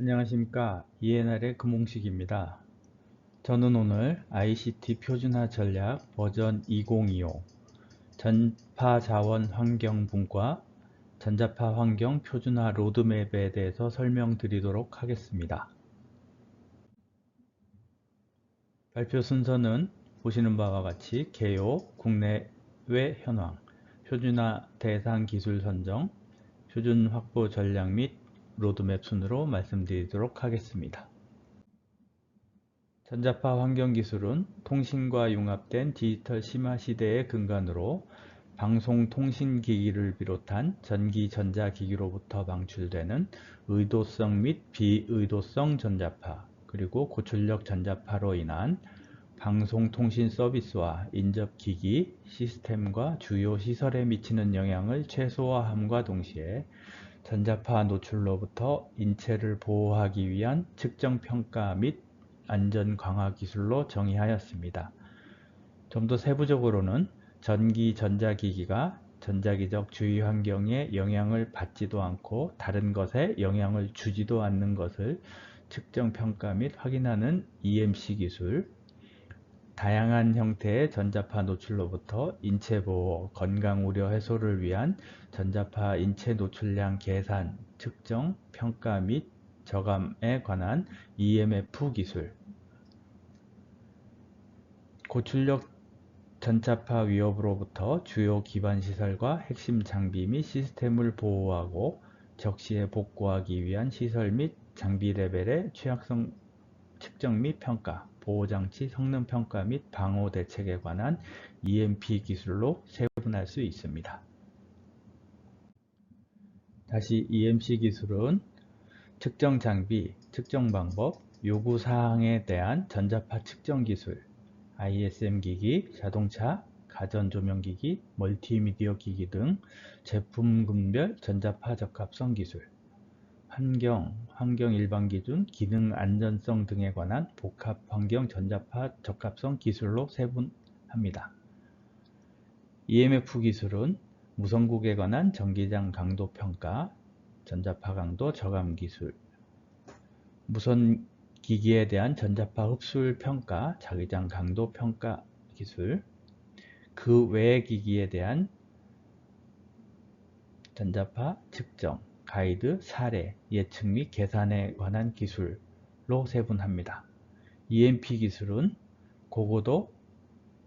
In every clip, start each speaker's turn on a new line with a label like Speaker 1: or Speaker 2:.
Speaker 1: 안녕하십니까 이해날의 금홍식입니다. 저는 오늘 ICT 표준화 전략 버전 2025 전파자원 환경분과 전자파 환경 표준화 로드맵에 대해서 설명드리도록 하겠습니다. 발표 순서는 보시는 바와 같이 개요, 국내외 현황, 표준화 대상 기술 선정, 표준 확보 전략 및 로드맵 순으로 말씀드리도록 하겠습니다. 전자파 환경기술은 통신과 융합된 디지털 심화 시대의 근간으로 방송통신기기를 비롯한 전기전자기기로부터 방출되는 의도성 및 비의도성 전자파 그리고 고출력 전자파로 인한 방송통신 서비스와 인접기기, 시스템과 주요 시설에 미치는 영향을 최소화함과 동시에 전자파 노출로부터 인체를 보호하기 위한 측정 평가 및 안전 강화 기술로 정의하였습니다. 좀 더 세부적으로는 전기 전자기기가 전자기적 주위 환경에 영향을 받지도 않고 다른 것에 영향을 주지도 않는 것을 측정 평가 및 확인하는 EMC 기술, 다양한 형태의 전자파 노출로부터 인체 보호, 건강 우려 해소를 위한 전자파 인체 노출량 계산, 측정, 평가 및 저감에 관한 EMF 기술. 고출력 전자파 위협으로부터 주요 기반시설과 핵심 장비 및 시스템을 보호하고 적시에 복구하기 위한 시설 및 장비 레벨의 취약성 측정 및 평가 보호장치 성능 평가 및 방호 대책에 관한 EMP 기술로 세분할 수 있습니다. 다시 EMC 기술은 측정 장비, 측정 방법, 요구 사항에 대한 전자파 측정 기술, ISM 기기, 자동차, 가전 조명 기기, 멀티미디어 기기 등 제품군별 전자파 적합성 기술, 환경, 환경 일반 기준, 기능 안전성 등에 관한 복합 환경 전자파 적합성 기술로 세분합니다. EMF 기술은 무선국에 관한 전기장 강도 평가, 전자파 강도 저감 기술, 무선 기기에 대한 전자파 흡수율 평가, 자기장 강도 평가 기술, 그 외의 기기에 대한 전자파 측정, 가이드, 사례, 예측 및 계산에 관한 기술로 세분합니다. EMP 기술은 고고도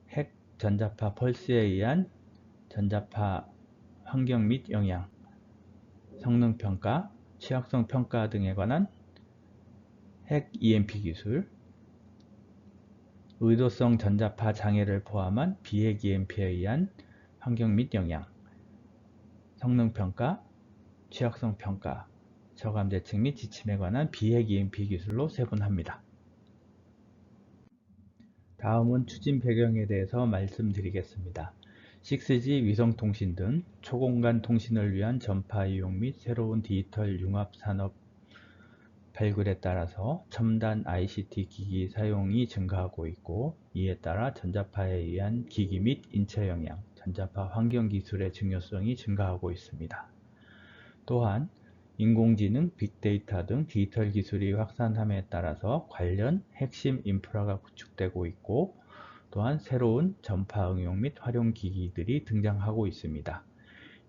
Speaker 1: 핵 전자파 펄스에 의한 전자파 환경 및 영향, 성능 평가, 취약성 평가 등에 관한 핵 EMP 기술, 의도성 전자파 장애를 포함한 비핵 EMP에 의한 환경 및 영향, 성능 평가, 취약성 평가, 저감 대책 및 지침에 관한 비핵 EMP 기술로 세분합니다. 다음은 추진 배경에 대해서 말씀드리겠습니다. 6G 위성통신 등 초공간 통신을 위한 전파 이용 및 새로운 디지털 융합 산업 발굴에 따라서 첨단 ICT 기기 사용이 증가하고 있고 이에 따라 전자파에 의한 기기 및 인체 영향, 전자파 환경 기술의 중요성이 증가하고 있습니다. 또한 인공지능, 빅데이터 등 디지털 기술이 확산함에 따라서 관련 핵심 인프라가 구축되고 있고 또한 새로운 전파 응용 및 활용 기기들이 등장하고 있습니다.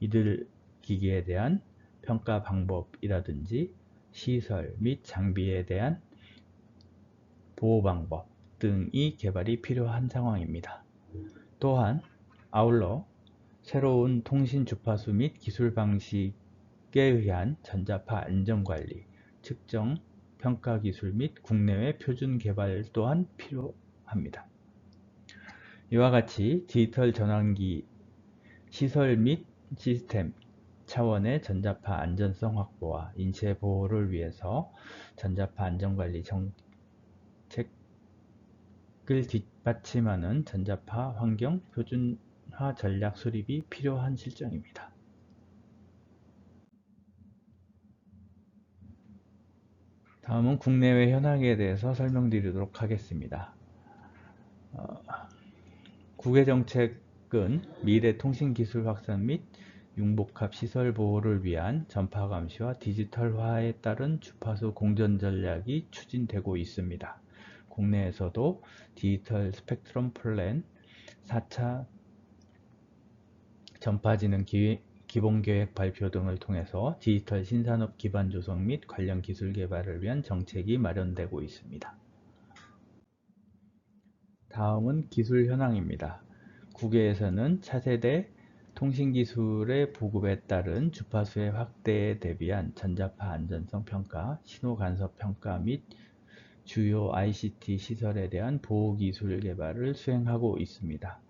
Speaker 1: 이들 기기에 대한 평가 방법이라든지 시설 및 장비에 대한 보호 방법 등이 개발이 필요한 상황입니다. 또한 아울러 새로운 통신 주파수 및 기술 방식 에 의한 전자파 안전관리, 측정, 평가 기술 및 국내외 표준 개발 또한 필요합니다. 이와 같이 디지털 전환기 시설 및 시스템 차원의 전자파 안전성 확보와 인체 보호를 위해서 전자파 안전관리 정책을 뒷받침하는 전자파 환경 표준화 전략 수립이 필요한 실정입니다. 다음은 국내외 현황에 대해서 설명드리도록 하겠습니다. 어, 국외 정책은 미래 통신 기술 확산 및 융복합 시설 보호를 위한 전파 감시와 디지털화에 따른 주파수 공전 전략이 추진되고 있습니다. 국내에서도 디지털 스펙트럼 플랜 4차 전파지능 기 본계획 발표 등을 통해서 디지털 신산업 기반 조성 및 관련 기술 개발을 위한 정책이 마련되고 있습니다. 다음은 기술 현황입니다. 국외에서는 차세대 통신기술의 보급에 따른 주파수의 확대에 대비한 전자파 안전성 평가, 신호 간섭 평가 및 주요 ICT 시설에 대한 보호기술 개발을 수행하고 있습니다.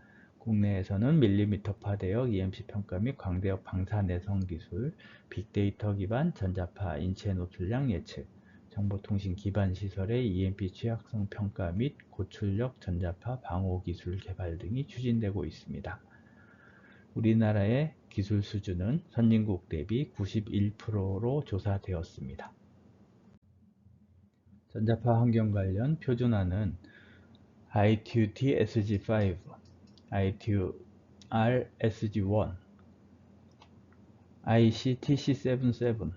Speaker 1: 국내에서는 밀리미터파 대역 EMC 평가 및 광대역 방사 내성 기술, 빅데이터 기반 전자파 인체 노출량 예측, 정보통신 기반 시설의 EMP 취약성 평가 및 고출력 전자파 방호 기술 개발 등이 추진되고 있습니다. 우리나라의 기술 수준은 선진국 대비 91%로 조사되었습니다. 전자파 환경 관련 표준화는 ITU-T SG5, ITU-R SG1, IC TC77,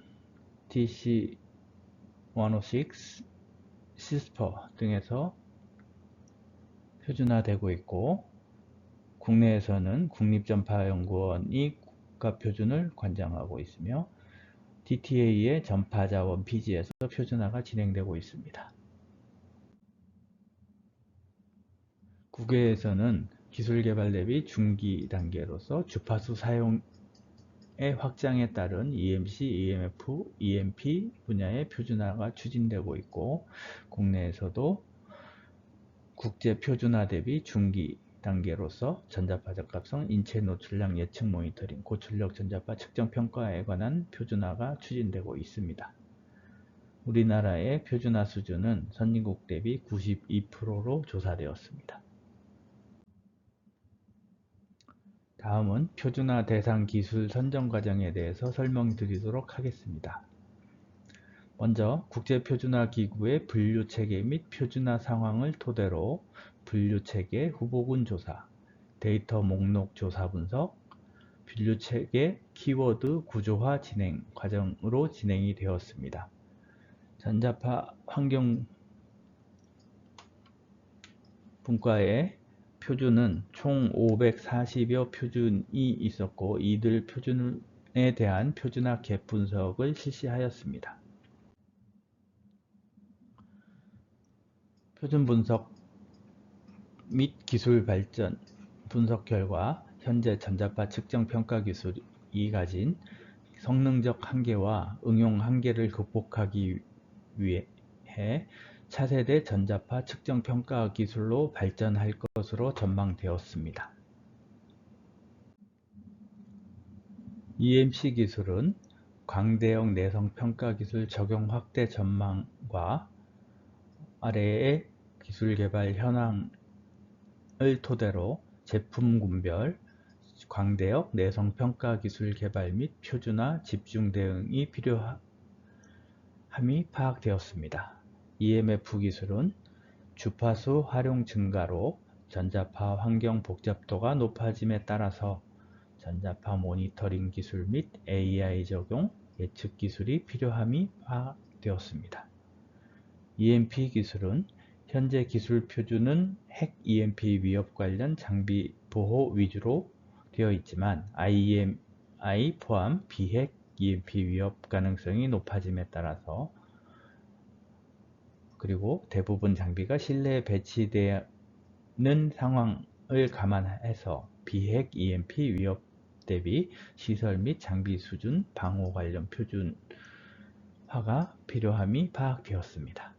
Speaker 1: TC106, 시스퍼 등에서 표준화되고 있고 국내에서는 국립전파연구원이 국가표준을 관장하고 있으며 DTA의 전파자원 PG에서 표준화가 진행되고 있습니다. 국외에서는 기술 개발 대비 중기 단계로서 주파수 사용의 확장에 따른 EMC, EMF, EMP 분야의 표준화가 추진되고 있고 국내에서도 국제 표준화 대비 중기 단계로서 전자파 적합성, 인체 노출량 예측 모니터링, 고출력 전자파 측정 평가에 관한 표준화가 추진되고 있습니다. 우리나라의 표준화 수준은 선진국 대비 92%로 조사되었습니다. 다음은 표준화 대상 기술 선정 과정에 대해서 설명드리도록 하겠습니다. 먼저 국제표준화기구의 분류체계 및 표준화 상황을 토대로 분류체계 후보군 조사, 데이터 목록 조사 분석, 분류체계 키워드 구조화 진행 과정으로 진행이 되었습니다. 전자파 환경 분과의 표준은 총 540여 표준이 있었고 이들 표준에 대한 표준화 갭 분석을 실시하였습니다. 표준 분석 및 기술 발전 분석 결과 현재 전자파 측정 평가 기술이 가진 성능적 한계와 응용 한계를 극복하기 위해 차세대 전자파 측정 평가 기술로 발전할 것으로 전망되었습니다. EMC 기술은 광대역 내성 평가 기술 적용 확대 전망과 아래의 기술 개발 현황 을 토대로 제품 군별, 광대역, 내성 평가 기술 개발 및 표준화 집중 대응이 필요함이 파악되었습니다. EMF 기술은 주파수 활용 증가로 전자파 환경 복잡도가 높아짐에 따라서 전자파 모니터링 기술 및 AI 적용 예측 기술이 필요함이 파악되었습니다. EMP 기술은 현재 기술 표준은 핵 EMP 위협 관련 장비 보호 위주로 되어 있지만 IEMI 포함 비핵 EMP 위협 가능성이 높아짐에 따라서 그리고 대부분 장비가 실내에 배치되는 상황을 감안해서 비핵 EMP 위협 대비 시설 및 장비 수준 방호 관련 표준화가 필요함이 파악되었습니다.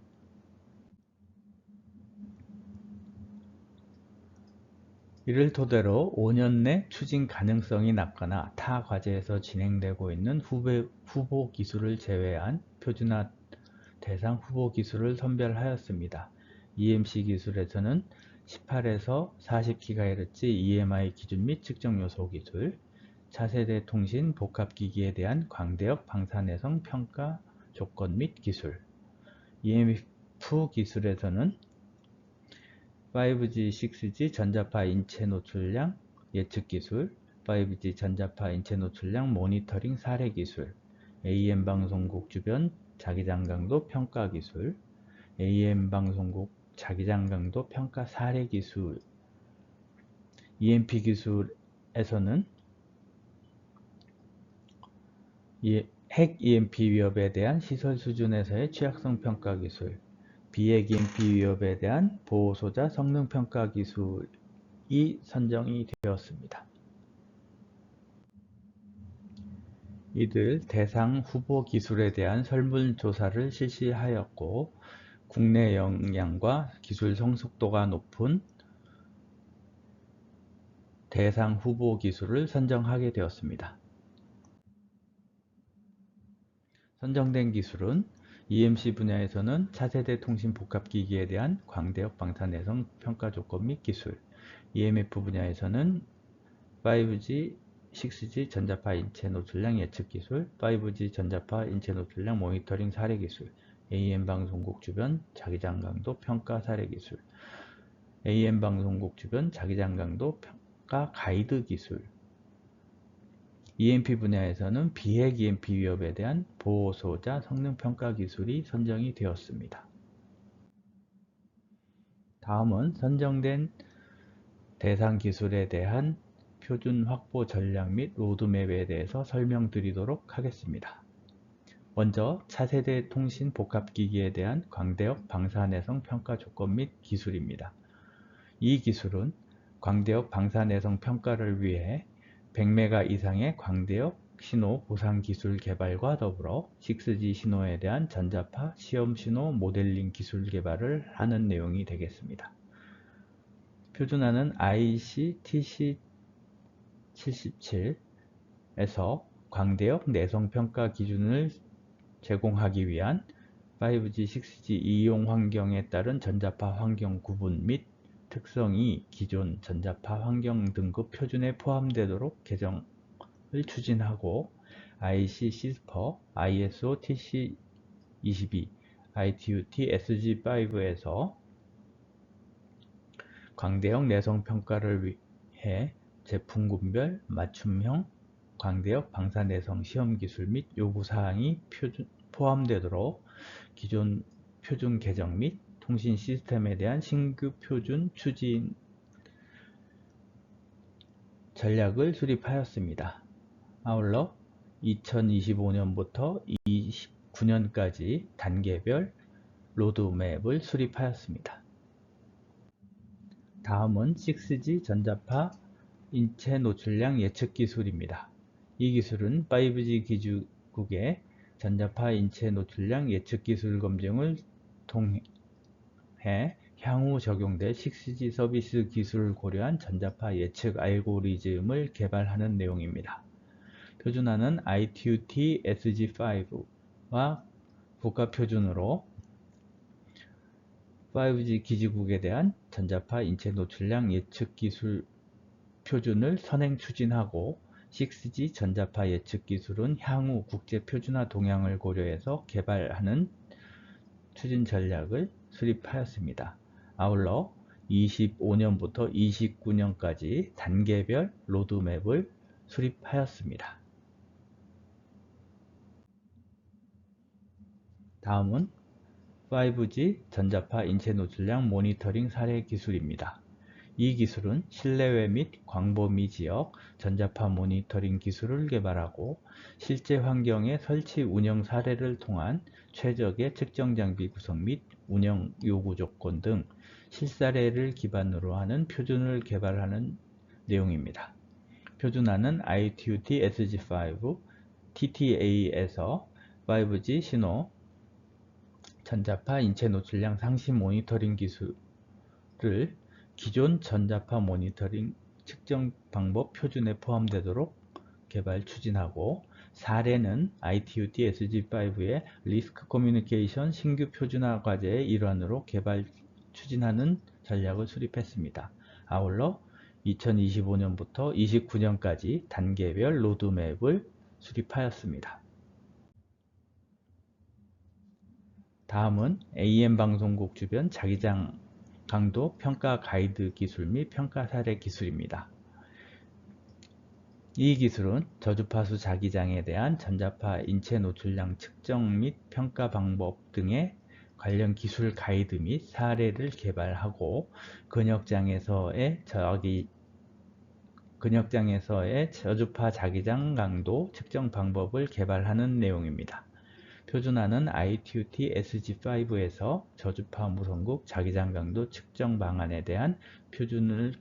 Speaker 1: 이를 토대로 5년 내 추진 가능성이 낮거나 타 과제에서 진행되고 있는 후보 기술을 제외한 표준화 대상 후보 기술을 선별하였습니다. EMC 기술에서는 18에서 40GHz EMI 기준 및 측정 요소 기술, 차세대 통신 복합기기에 대한 광대역 방사내성 평가 조건 및 기술, EMF 기술에서는 5G, 6G 전자파 인체 노출량 예측 기술, 5G 전자파 인체 노출량 모니터링 사례 기술, AM 방송국 주변 자기장 강도 평가 기술, AM 방송국 자기장 강도 평가 사례 기술, EMP 기술에서는 핵 EMP 위협에 대한 시설 수준에서의 취약성 평가 기술, 비핵 EMP 위협에 대한 보호소자 성능 평가 기술이 선정이 되었습니다. 이들 대상 후보 기술에 대한 설문조사를 실시하였고 국내 역량과 기술 성숙도가 높은 대상 후보 기술을 선정하게 되었습니다. 선정된 기술은 EMC 분야에서는 차세대 통신 복합기기에 대한 광대역 방사 내성 평가 조건 및 기술, EMF 분야에서는 5G, 6G 전자파 인체 노출량 예측 기술, 5G 전자파 인체 노출량 모니터링 사례 기술, AM 방송국 주변 자기장 강도 평가 사례 기술, AM 방송국 주변 자기장 강도 평가 가이드 기술, EMP 분야에서는 비핵 EMP 위협에 대한 보호소자 성능 평가 기술이 선정이 되었습니다. 다음은 선정된 대상 기술에 대한 표준 확보 전략 및 로드맵에 대해서 설명드리도록 하겠습니다. 먼저 차세대 통신 복합기기에 대한 광대역 방사내성 평가 조건 및 기술입니다. 이 기술은 광대역 방사내성 평가를 위해 100메가 이상의 광대역 신호 보상 기술 개발과 더불어 6G 신호에 대한 전자파 시험 신호 모델링 기술 개발을 하는 내용이 되겠습니다. 표준화는 IC TC77에서 광대역 내성 평가 기준을 제공하기 위한 5G, 6G 이용 환경에 따른 전자파 환경 구분 및 특성이 기존 전자파 환경 등급 표준에 포함되도록 개정을 추진하고 IC CISPER, ISO TC22, ITU-T SG5에서 광대역 내성 평가를 위해 제품군별 맞춤형 광대역 방사내성 시험 기술 및 요구사항이 포함되도록 기존 표준 개정 및 통신 시스템에 대한 신규 표준 추진 전략을 수립하였습니다. 아울러 2025년부터 29년까지 단계별 로드맵을 수립하였습니다. 다음은 6G 전자파 인체 노출량 예측 기술입니다. 이 기술은 5G 기주국의 전자파 인체 노출량 예측 기술 검증을 통해 향후 적용될 6G 서비스 기술을 고려한 전자파 예측 알고리즘을 개발하는 내용입니다. 표준화는 ITU-T SG5와 국가 표준으로 5G 기지국에 대한 전자파 인체 노출량 예측 기술 표준을 선행 추진하고 6G 전자파 예측 기술은 향후 국제 표준화 동향을 고려해서 개발하는 추진 전략을 수립하였습니다. 아울러 25년부터 29년까지 단계별 로드맵을 수립하였습니다. 다음은 5G 전자파 인체 노출량 모니터링 사례 기술입니다. 이 기술은 실내외 및 광범위 지역 전자파 모니터링 기술을 개발하고 실제 환경의 설치 운영 사례를 통한 최적의 측정 장비 구성 및 운영 요구 조건 등 실사례를 기반으로 하는 표준을 개발하는 내용입니다. 표준화는 ITU-T SG5, TTA에서 5G 신호 전자파 인체 노출량 상시 모니터링 기술을 기존 전자파 모니터링 측정 방법 표준에 포함되도록 개발 추진하고 사례는 ITU-T SG5의 리스크 커뮤니케이션 신규 표준화 과제의 일환으로 개발 추진하는 전략을 수립했습니다. 아울러 2025년부터 29년까지 단계별 로드맵을 수립하였습니다. 다음은 AM 방송국 주변 자기장 강도 평가 가이드 기술 및 평가 사례 기술입니다. 이 기술은 저주파수 자기장에 대한 전자파 인체 노출량 측정 및 평가 방법 등의 관련 기술 가이드 및 사례를 개발하고 근역장에서의 저기 근역장에서의 저주파 자기장 강도 측정 방법을 개발하는 내용입니다. 표준화는 ITUT SG5에서 저주파 무선국 자기장 강도 측정 방안에 대한 표준을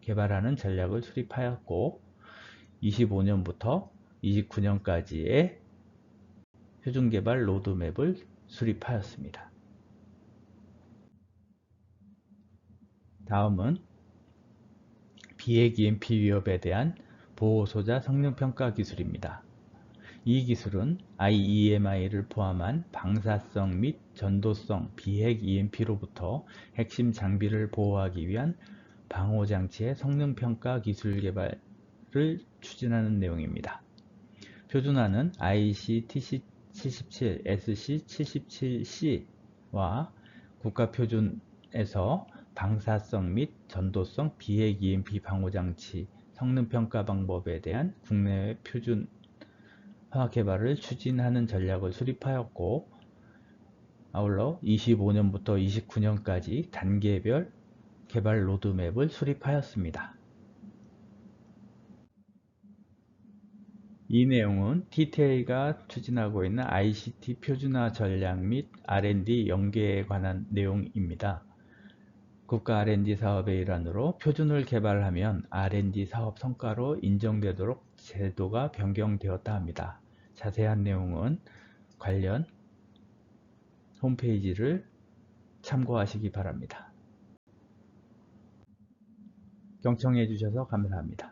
Speaker 1: 개발하는 전략을 수립하였고 25년부터 29년까지의 표준 개발 로드맵을 수립하였습니다. 다음은 비핵 EMP 위협에 대한 보호소자 성능평가 기술입니다. 이 기술은 IEMI를 포함한 방사성 및 전도성 비핵 EMP로부터 핵심 장비를 보호하기 위한 방호장치의 성능평가 기술 개발을 추진하는 내용입니다. 표준화는 IC TC77, SC77C와 국가표준에서 방사성 및 전도성 비핵 EMP 방호장치 성능평가 방법에 대한 국내외 표준 화 개발을 추진하는 전략을 수립하였고 아울러 25년부터 29년까지 단계별 개발 로드맵을 수립하였습니다. 이 내용은 TTA가 추진하고 있는 ICT 표준화 전략 및 R&D 연계에 관한 내용입니다. 국가 R&D 사업의 일환으로 표준을 개발하면 R&D 사업 성과로 인정되도록 제도가 변경되었다 합니다. 자세한 내용은 관련 홈페이지를 참고하시기 바랍니다. 경청해 주셔서 감사합니다.